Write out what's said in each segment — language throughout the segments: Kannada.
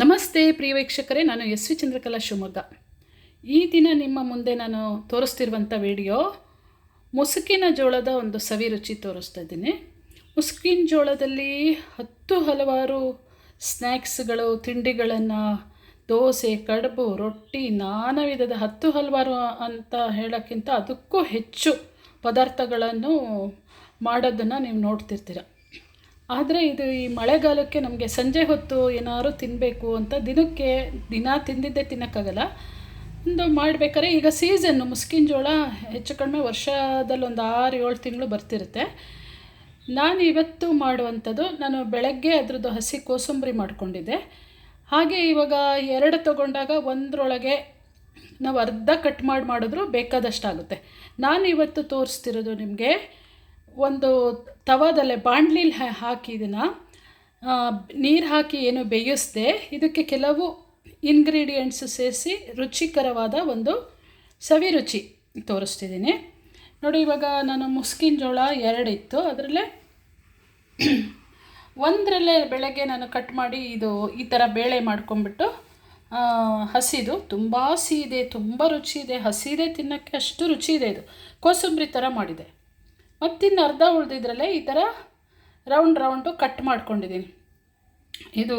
ನಮಸ್ತೆ ಪ್ರಿಯ ವೀಕ್ಷಕರೇ, ನಾನು ಎಸ್ ವಿ ಚಂದ್ರಕಲಾ ಶಿವಮೊಗ್ಗ. ಈ ದಿನ ನಿಮ್ಮ ಮುಂದೆ ನಾನು ತೋರಿಸ್ತಿರುವಂಥ ವಿಡಿಯೋ ಮುಸುಕಿನ ಜೋಳದ ಒಂದು ಸವಿ ರುಚಿ ತೋರಿಸ್ತಾ ಇದ್ದೀನಿ. ಮುಸುಕಿನ ಜೋಳದಲ್ಲಿ ಹತ್ತು ಹಲವಾರು ಸ್ನ್ಯಾಕ್ಸ್ಗಳು ತಿಂಡಿಗಳನ್ನು ದೋಸೆ, ಕಡುಬು, ರೊಟ್ಟಿ, ನಾನಾ ವಿಧದ ಹತ್ತು ಹಲವಾರು ಅಂತ ಹೇಳೋಕ್ಕಿಂತ ಅದಕ್ಕೂ ಹೆಚ್ಚು ಪದಾರ್ಥಗಳನ್ನು ಮಾಡೋದನ್ನು ನೀವು ನೋಡ್ತಿರ್ತೀರ. ಆದರೆ ಇದು ಈ ಮಳೆಗಾಲಕ್ಕೆ ನಮಗೆ ಸಂಜೆ ಹೊತ್ತು ಏನಾದ್ರು ತಿನ್ನಬೇಕು ಅಂತ ದಿನಕ್ಕೆ ದಿನ ತಿಂದಿದ್ದೇ ತಿನ್ನೋಕ್ಕಾಗಲ್ಲ. ಒಂದು ಮಾಡಬೇಕಾದ್ರೆ ಈಗ ಸೀಸನ್ನು ಮುಸ್ಕಿನ ಜೋಳ ಹೆಚ್ಚು ಕಡಿಮೆ ವರ್ಷದಲ್ಲಿ ಒಂದು ಆರು, ಏಳು ತಿಂಗಳು ಬರ್ತಿರುತ್ತೆ. ನಾನು ಇವತ್ತು ಮಾಡುವಂಥದ್ದು, ನಾನು ಬೆಳಗ್ಗೆ ಅದರದ್ದು ಹಸಿ ಕೋಸಂಬರಿ ಮಾಡಿಕೊಂಡಿದ್ದೆ. ಹಾಗೆ ಇವಾಗ ಎರಡು ತಗೊಂಡಾಗ ಒಂದರೊಳಗೆ ನಾವು ಅರ್ಧ ಕಟ್ ಮಾಡಿ ಮಾಡಿದ್ರು ಬೇಕಾದಷ್ಟಾಗುತ್ತೆ. ನಾನು ಇವತ್ತು ತೋರಿಸ್ತಿರೋದು ನಿಮಗೆ ಒಂದು ತವಾದಲ್ಲೇ ಬಾಣಲಿಲಿ ಹಾಕಿ ಇದನ್ನು ನೀರು ಹಾಕಿ ಏನು ಬೇಯಿಸ್ದೆ ಇದಕ್ಕೆ ಕೆಲವು ಇಂಗ್ರೀಡಿಯೆಂಟ್ಸ್ ಸೇರಿಸಿ ರುಚಿಕರವಾದ ಒಂದು ಸವಿ ರುಚಿ ತೋರಿಸ್ತಿದ್ದೀನಿ. ನೋಡಿ ಇವಾಗ ನಾನು ಮುಸ್ಕಿನ ಜೋಳ ಎರಡಿತ್ತು. ಅದರಲ್ಲೇ ಒಂದರಲ್ಲೇ ಬೆಳಗ್ಗೆ ನಾನು ಕಟ್ ಮಾಡಿ ಇದು ಈ ಥರ ಬೇಳೆ ಮಾಡ್ಕೊಂಬಿಟ್ಟು ಆ, ಹಸಿದು. ತುಂಬ ಹಸಿ ಇದೆ ತುಂಬ ರುಚಿ ಇದೆ. ಹಸಿದೆ ತಿನ್ನೋಕ್ಕೆ ಅಷ್ಟು ರುಚಿ ಇದೆ ಇದು. ಕೋಸಂಬರಿ ಥರ ಮಾಡಿದೆ. ಮತ್ತಿನ್ನು ಅರ್ಧ ಉಳಿದಿದ್ರಲ್ಲೇ ಈ ಥರ ರೌಂಡ್ ರೌಂಡು ಕಟ್ ಮಾಡ್ಕೊಂಡಿದ್ದೀನಿ. ಇದು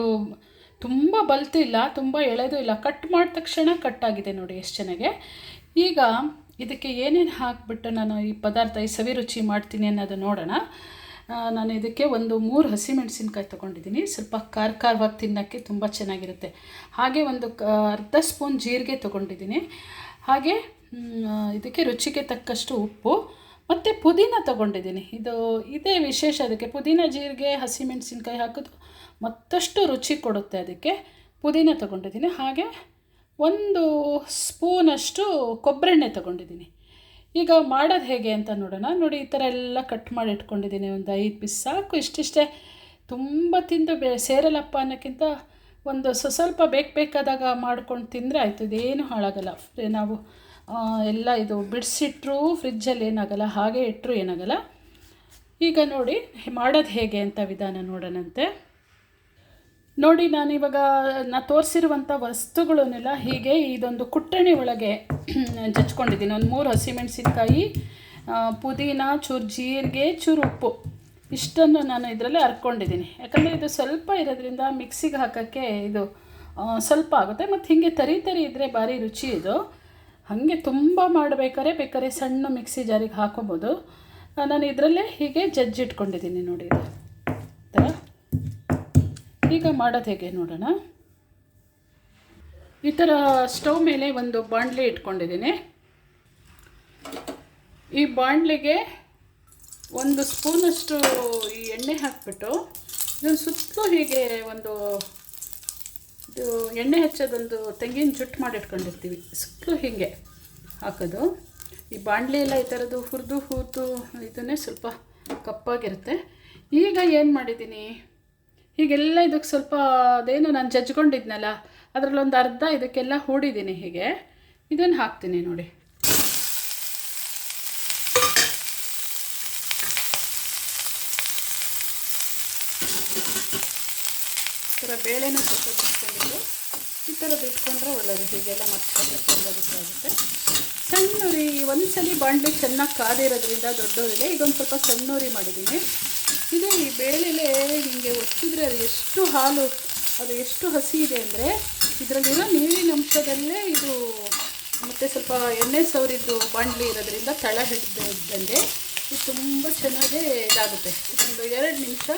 ತುಂಬ ಬಲ್ತಿಲ್ಲ ತುಂಬ ಎಳೆದು ಇಲ್ಲ. ಕಟ್ ಮಾಡಿದ ತಕ್ಷಣ ಕಟ್ಟಾಗಿದೆ ನೋಡಿ ಎಷ್ಟು ಚೆನ್ನಾಗೆ. ಈಗ ಇದಕ್ಕೆ ಏನೇನು ಹಾಕಿಬಿಟ್ಟು ನಾನು ಈ ಪದಾರ್ಥ, ಈ ಸವಿ ರುಚಿ ಮಾಡ್ತೀನಿ ಅನ್ನೋದು ನೋಡೋಣ. ನಾನು ಇದಕ್ಕೆ ಒಂದು ಮೂರು ಹಸಿಮೆಣಸಿನ್ಕಾಯಿ ತೊಗೊಂಡಿದ್ದೀನಿ. ಸ್ವಲ್ಪ ಖಾರ ಖಾರವಾಗಿ ತಿನ್ನೋಕ್ಕೆ ತುಂಬ ಚೆನ್ನಾಗಿರುತ್ತೆ. ಹಾಗೆ ಒಂದು ಅರ್ಧ ಸ್ಪೂನ್ ಜೀರಿಗೆ ತೊಗೊಂಡಿದ್ದೀನಿ. ಹಾಗೆ ಇದಕ್ಕೆ ರುಚಿಗೆ ತಕ್ಕಷ್ಟು ಉಪ್ಪು. ಮತ್ತು ಪುದೀನ ತೊಗೊಂಡಿದ್ದೀನಿ. ಇದು ಇದೇ ವಿಶೇಷ ಅದಕ್ಕೆ. ಪುದೀನ ಜೀರಿಗೆ ಹಸಿಮೆಣಸಿನ್ಕಾಯಿ ಹಾಕೋದು ಮತ್ತಷ್ಟು ರುಚಿ ಕೊಡುತ್ತೆ ಅದಕ್ಕೆ. ಪುದೀನ ತೊಗೊಂಡಿದ್ದೀನಿ. ಹಾಗೆ ಒಂದು ಸ್ಪೂನಷ್ಟು ಕೊಬ್ಬರೆಣ್ಣೆ ತೊಗೊಂಡಿದ್ದೀನಿ. ಈಗ ಮಾಡೋದು ಹೇಗೆ ಅಂತ ನೋಡೋಣ. ನೋಡಿ, ಈ ಥರ ಎಲ್ಲ ಕಟ್ ಮಾಡಿ ಇಟ್ಕೊಂಡಿದ್ದೀನಿ. ಒಂದು ಐದು ಪೀಸ್ ಸಾಕು. ಇಷ್ಟಿಷ್ಟೇ. ತುಂಬ ತಿಂದು ಬೇ, ಸೇರಲ್ಲಪ್ಪ ಅನ್ನೋಕ್ಕಿಂತ ಒಂದು ಸ್ವ ಸ್ವಲ್ಪ ಬೇಕು ಬೇಕಾದಾಗ ಮಾಡ್ಕೊಂಡು ತಿಂದರೆ ಆಯಿತು. ಇದೇನು ಹಾಳಾಗಲ್ಲ. ನಾವು ಎಲ್ಲ ಇದು ಬಿಡಿಸಿಟ್ರೂ ಫ್ರಿಜ್ಜಲ್ಲಿ ಏನಾಗಲ್ಲ, ಹಾಗೆ ಇಟ್ಟರು ಏನಾಗಲ್ಲ. ಈಗ ನೋಡಿ ಮಾಡೋದು ಹೇಗೆ ಅಂತ ವಿಧಾನ ನೋಡೋಣಂತೆ. ನೋಡಿ ನಾನಿವಾಗ ನಾ ತೋರಿಸಿರುವಂಥ ವಸ್ತುಗಳನ್ನೆಲ್ಲ ಹೀಗೆ ಇದೊಂದು ಕುಟ್ಟಣಿ ಒಳಗೆ ಜಚ್ಕೊಂಡಿದ್ದೀನಿ. ಒಂದು ಮೂರು ಹಸಿಮೆಣಸಿನ್ಕಾಯಿ ಪುದೀನ, ಚೂರು ಜೀರಿಗೆ, ಚೂರು ಉಪ್ಪು. ಇಷ್ಟನ್ನು ನಾನು ಇದರಲ್ಲಿ ಹರ್ಕೊಂಡಿದ್ದೀನಿ ಯಾಕಂದರೆ ಇದು ಸ್ವಲ್ಪ ಇರೋದ್ರಿಂದ ಮಿಕ್ಸಿಗೆ ಹಾಕೋಕ್ಕೆ ಇದು ಸ್ವಲ್ಪ ಆಗುತ್ತೆ. ಮತ್ತು ಹೀಗೆ ತರಿ ತರಿ ಇದ್ದರೆ ಭಾರಿ ರುಚಿ ಇದು. ಹಾಗೆ ತುಂಬ ಮಾಡಬೇಕಾದ್ರೆ ಬೇಕಾದ್ರೆ ಸಣ್ಣ ಮಿಕ್ಸಿ ಜಾರಿಗೆ ಹಾಕೋಬೋದು. ನಾನು ಇದರಲ್ಲೇ ಹೀಗೆ ಜಜ್ಜಿಟ್ಕೊಂಡಿದ್ದೀನಿ ನೋಡಿ. ಇದು ಥರ ಈಗ ಮಾಡೋದು ಹೇಗೆ ನೋಡೋಣ. ಈ ಥರ ಸ್ಟವ್ ಮೇಲೆ ಒಂದು ಬಾಣಲಿ ಇಟ್ಕೊಂಡಿದ್ದೀನಿ. ಈ ಬಾಣಲಿಗೆ ಒಂದು ಸ್ಪೂನಷ್ಟು ಈ ಎಣ್ಣೆ ಹಾಕಿಬಿಟ್ಟು ಇದನ್ನು ಸುತ್ತಲೂ ಹೀಗೆ ಒಂದು ಎಣ್ಣೆ ಹೆಚ್ಚೋದೊಂದು ತೆಂಗಿನ ಜುಟ್ಟು ಮಾಡಿಟ್ಕೊಂಡಿರ್ತೀವಿ ಸುತ್ತಲೂ ಹೀಗೆ ಹಾಕೋದು. ಈ ಬಾಣಲಿ ಎಲ್ಲ ಈ ಥರದ್ದು ಹುರಿದು ಹೂತು ಇದನ್ನೇ ಸ್ವಲ್ಪ ಕಪ್ಪಾಗಿರುತ್ತೆ. ಈಗ ಏನು ಮಾಡಿದ್ದೀನಿ? ಹೀಗೆಲ್ಲ ಇದಕ್ಕೆ ಸ್ವಲ್ಪ ಅದೇನು ನಾನು ಜಜ್ಕೊಂಡಿದ್ನಲ್ಲ ಅದರಲ್ಲೊಂದು ಅರ್ಧ ಇದಕ್ಕೆಲ್ಲ ಹೂಡಿದ್ದೀನಿ ಹೀಗೆ. ಇದನ್ನು ಹಾಕ್ತೀನಿ ನೋಡಿ. ಥರ ಬೇಳೆನ ಸ್ವಲ್ಪ ಬಿಟ್ಕೊಂಡಿದ್ದು ಈ ಥರದ್ದು ಇಟ್ಕೊಂಡ್ರೆ ಒಳ್ಳೆಯದು ಹೀಗೆಲ್ಲ ಮತ್ತೆ ಆಗುತ್ತೆ. ಸಣ್ಣ ಉರಿ ಒಂದ್ಸಲಿ ಬಾಂಡ್ಲಿ ಚೆನ್ನಾಗಿ ಕಾದಿರೋದ್ರಿಂದ ದೊಡ್ಡವರಿದೆ ಇದೊಂದು ಸ್ವಲ್ಪ ಸಣ್ಣೂರಿ ಮಾಡಿದ್ದೀನಿ. ಇದು ಈ ಬೇಳೆಲೆ ಹಿಂಗೆ ಒತ್ತಿದ್ರೆ ಅದು ಎಷ್ಟು ಹಾಲು, ಅದು ಎಷ್ಟು ಹಸಿ ಇದೆ ಅಂದರೆ ಇದರಲ್ಲಿರೋ ನೀರಿನ ಅಂಶದಲ್ಲೇ ಇದು ಮತ್ತು ಸ್ವಲ್ಪ ಎಣ್ಣೆ ಸವರಿದ್ದು ಬಾಂಡ್ಲಿ ಇರೋದ್ರಿಂದ ತಳ ಹಿಡಿದಂಗೆ ಇದು ತುಂಬ ಚೆನ್ನಾಗೇ ಇದಾಗುತ್ತೆ. ಇದೊಂದು ಎರಡು ನಿಮಿಷ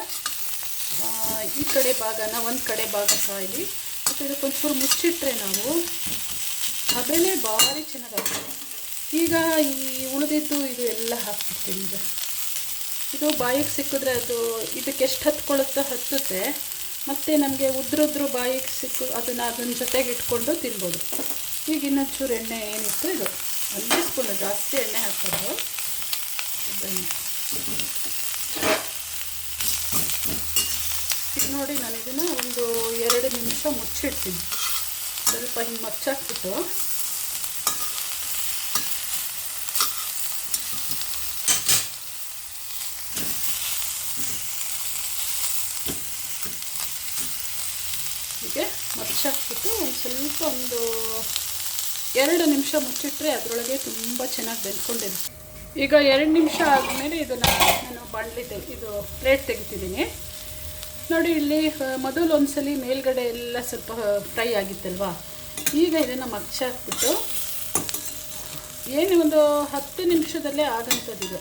ಈ ಕಡೆ ಭಾಗನ ಒಂದು ಕಡೆ ಭಾಗ ಸಹ ಇಲ್ಲಿ. ಮತ್ತು ಇದಕ್ಕೊಂಚೂರು ಮುಚ್ಚಿಟ್ರೆ ನಾವು ಅದನ್ನೇ ಭಾರಿ ಚೆನ್ನಾಗಾಗ್ತದೆ. ಈಗ ಈ ಉಳಿದಿದ್ದು ಇದು ಎಲ್ಲ ಹಾಕ್ಬಿಡ್ತೀನಿ ಈಗ. ಇದು ಬಾಯಿಗೆ ಸಿಕ್ಕಿದ್ರೆ ಅದು ಇದಕ್ಕೆ ಎಷ್ಟು ಹತ್ಕೊಳ್ಳುತ್ತೋ ಹತ್ತುತ್ತೆ. ಮತ್ತು ನಮಗೆ ಉದ್ರದ್ರು ಬಾಯಿಗೆ ಸಿಕ್ಕು, ಅದನ್ನು ಅದನ್ನ ಜೊತೆಗೆ ಇಟ್ಕೊಂಡು ತಿನ್ಬೋದು. ಈಗ ಇನ್ನೊಂಚೂರು ಎಣ್ಣೆ ಏನಿತ್ತು ಇದು? ಒಂದೇ ಸ್ಪೂನು ಜಾಸ್ತಿ ಎಣ್ಣೆ ಹಾಕೋದು ನೋಡಿ ನಾನು ಇದನ್ನು ಒಂದು ಎರಡು ನಿಮಿಷ ಮುಚ್ಚಿಡ್ತೀನಿ. ಸ್ವಲ್ಪ ಹಿಂಗೆ ಮಚ್ಚಾಕ್ಬಿಟ್ಟು. ಹೀಗೆ ಮರ್ಚಾಕ್ಬಿಟ್ಟು ಒಂದು ಸ್ವಲ್ಪ ಒಂದು ಎರಡು ನಿಮಿಷ ಮುಚ್ಚಿಟ್ರೆ ಅದರೊಳಗೆ ತುಂಬ ಚೆನ್ನಾಗಿ ಬೆಂದ್ಕೊಂಡಿದೆ ಈಗ ಎರಡು ನಿಮಿಷ ಆದಮೇಲೆ ಇದನ್ನು ನಾನು ಬಾಣಲಿ ತೆಗೆ ಇದು ಪ್ಲೇಟ್ ತೆಗಿತಿದ್ದೀನಿ. ನೋಡಿ, ಇಲ್ಲಿ ಮೊದಲು ಒಂದ್ಸಲಿ ಮೇಲ್ಗಡೆ ಎಲ್ಲ ಸ್ವಲ್ಪ ಫ್ರೈ ಆಗಿತ್ತಲ್ವಾ? ಈಗ ಇದನ್ನು ಮಗ್ಚಾಕ್ಬಿಟ್ಟು ಏನು ಒಂದು ಹತ್ತು ನಿಮಿಷದಲ್ಲೇ ಆದಂಥದ್ದು ಇದು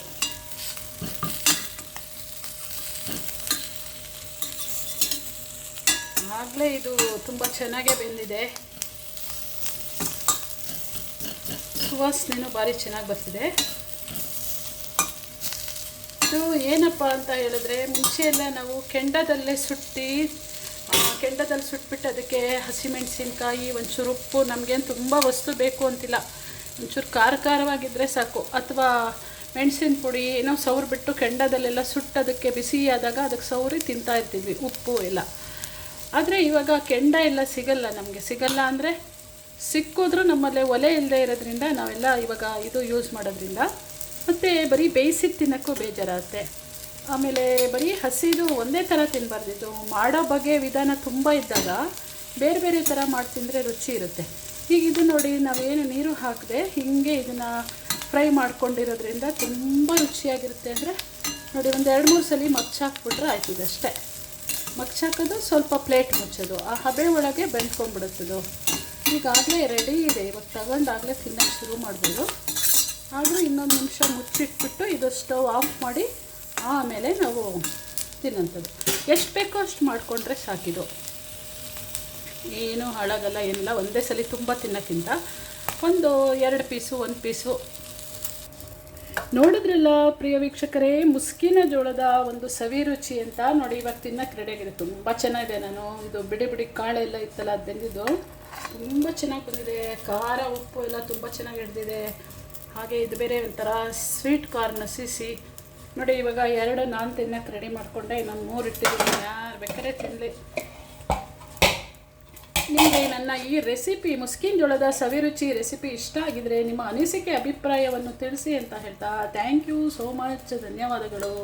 ಆಗಲೇ ಇದು ತುಂಬ ಚೆನ್ನಾಗೇ ಬೆಂದಿದೆ. ಸುವಾಸನೆನೂ ಭಾರಿ ಚೆನ್ನಾಗಿ ಬರ್ತಿದೆ. ಇದು ಏನಪ್ಪ ಅಂತ ಹೇಳಿದ್ರೆ ಮುಂಚೆಯೆಲ್ಲ ನಾವು ಕೆಂಡದಲ್ಲೇ ಸುಟ್ಟಿ ಕೆಂಡದಲ್ಲಿ ಸುಟ್ಬಿಟ್ಟು ಅದಕ್ಕೆ ಹಸಿಮೆಣಸಿನ್ಕಾಯಿ ಒಂಚೂರು ಉಪ್ಪು, ನಮಗೇನು ತುಂಬ ವಸ್ತು ಬೇಕು ಅಂತಿಲ್ಲ. ಒಂಚೂರು ಖಾರ ಖಾರವಾಗಿದ್ದರೆ ಸಾಕು. ಅಥವಾ ಮೆಣಸಿನ ಪುಡಿ ಏನೋ ಸವ್ರಿಬಿಟ್ಟು ಕೆಂಡದಲ್ಲೆಲ್ಲ ಸುಟ್ಟು ಅದಕ್ಕೆ ಬಿಸಿ ಆದಾಗ ಅದಕ್ಕೆ ಸೌರಿ ತಿಂತಾ ಇರ್ತಿದ್ವಿ, ಉಪ್ಪು ಎಲ್ಲ. ಆದರೆ ಇವಾಗ ಕೆಂಡ ಎಲ್ಲ ಸಿಗಲ್ಲ ನಮಗೆ. ಸಿಗಲ್ಲ ಅಂದರೆ ಸಿಕ್ಕಿದ್ರೂ ನಮ್ಮಲ್ಲೇ ಒಲೆ ಇಲ್ಲದೆ ಇರೋದ್ರಿಂದ ನಾವೆಲ್ಲ ಇವಾಗ ಇದು ಯೂಸ್ ಮಾಡೋದ್ರಿಂದ ಮತ್ತು ಬರೀ ಬೇಯಿಸಿದ ತಿನ್ನೋಕ್ಕೂ ಬೇಜಾರಾಗುತ್ತೆ. ಆಮೇಲೆ ಬರೀ ಹಸಿದು ಒಂದೇ ಥರ ತಿನ್ನಬಾರ್ದಿದ್ದು ಮಾಡೋ ಬಗೆ ವಿಧಾನ ತುಂಬ ಇದ್ದಾಗ ಬೇರೆ ಬೇರೆ ಥರ ಮಾಡಿ ತಿಂದರೆ ರುಚಿ ಇರುತ್ತೆ. ಈಗ ಇದು ನೋಡಿ ನಾವೇನು ನೀರು ಹಾಕದೆ ಹೀಗೆ ಇದನ್ನು ಫ್ರೈ ಮಾಡ್ಕೊಂಡಿರೋದ್ರಿಂದ ತುಂಬ ರುಚಿಯಾಗಿರುತ್ತೆ ಅಂದರೆ ನೋಡಿ ಒಂದು ಎರಡು ಮೂರು ಸಲ ಮಗ್ಚಾಕ್ಬಿಟ್ರೆ ಆಯ್ತು ಇದಷ್ಟೇ. ಮಗ್ಚಾಕೋದು ಸ್ವಲ್ಪ ಪ್ಲೇಟ್ ಮುಚ್ಚೋದು. ಆ ಹಬೆ ಒಳಗೆ ಬೆಂದ್ಕೊಂಡ್ಬಿಡುತ್ತದು. ಈಗಾಗಲೇ ರೆಡಿ ಇದೆ. ಇವಾಗ ತಗೊಂಡಾಗಲೇ ತಿನ್ನೋಕ್ಕೆ ಶುರು ಮಾಡ್ಬೋದು. ಆದರೂ ಇನ್ನೊಂದು ನಿಮಿಷ ಮುಚ್ಚಿಟ್ಬಿಟ್ಟು ಇದು ಸ್ಟವ್ ಆಫ್ ಮಾಡಿ ಆಮೇಲೆ ನಾವು ತಿನ್ನೋಂಥದ್ದು ಎಷ್ಟು ಬೇಕೋ ಅಷ್ಟು ಮಾಡಿಕೊಂಡ್ರೆ ಸಾಕಿದು. ಏನು ಹಾಳಾಗಲ್ಲ, ಏನಿಲ್ಲ. ಒಂದೇ ಸಲ ತುಂಬ ತಿನ್ನೋಕ್ಕಿಂತ ಒಂದು ಎರಡು ಪೀಸು, ಒಂದು ಪೀಸು. ನೋಡಿದ್ರಲ್ಲ ಪ್ರಿಯ ವೀಕ್ಷಕರೇ, ಮುಸ್ಕಿನ ಜೋಳದ ಒಂದು ಸವಿ ರುಚಿ ಅಂತ ನೋಡಿ, ಇವಾಗ ತಿನ್ನಕ್ಕೆ ರೆಡಿಯಾಗಿದೆ ತುಂಬ ಚೆನ್ನಾಗಿದೆ ನಾನು. ಇದು ಬಿಡಿ ಬಿಡಿ ಕಾಳೆಲ್ಲ ಇತ್ತಲ್ಲ ಅದು ಬೆಂದಿದ್ದು ತುಂಬ ಚೆನ್ನಾಗಿ ಬಂದಿದೆ. ಖಾರ, ಉಪ್ಪು ಎಲ್ಲ ತುಂಬ ಚೆನ್ನಾಗಿ ಹಿಡ್ದಿದೆ ಹಾಗೆ ಇದು ಬೇರೆ ಒಂಥರ ಸ್ವೀಟ್ ಕಾರ್ನ್ ಸಿಸಿ. ನೋಡಿ, ಇವಾಗ ಎರಡು ನಾನು ತಿನ್ನಕ್ಕೆ ರೆಡಿ ಮಾಡಿಕೊಂಡೆ. ಇನ್ನೊಂದು ಮೂರು ಇಟ್ಟಿದ್ದೀನಿ. ಯಾರು ಬೇಕಾದ್ರೆ ತಿನ್ನಲಿ ನಿಮಗೆ ನನ್ನ ಈ ರೆಸಿಪಿ ಮುಸ್ಕಿನ್ ಜೋಳದ ಸವಿರುಚಿ ರೆಸಿಪಿ ಇಷ್ಟ ಆಗಿದ್ರೆ ನಿಮ್ಮ ಅನಿಸಿಕೆ, ಅಭಿಪ್ರಾಯವನ್ನು ತಿಳಿಸಿ ಅಂತ ಹೇಳ್ತಾ. ಥ್ಯಾಂಕ್ ಯು ಸೋ ಮಚ್ ಧನ್ಯವಾದಗಳು.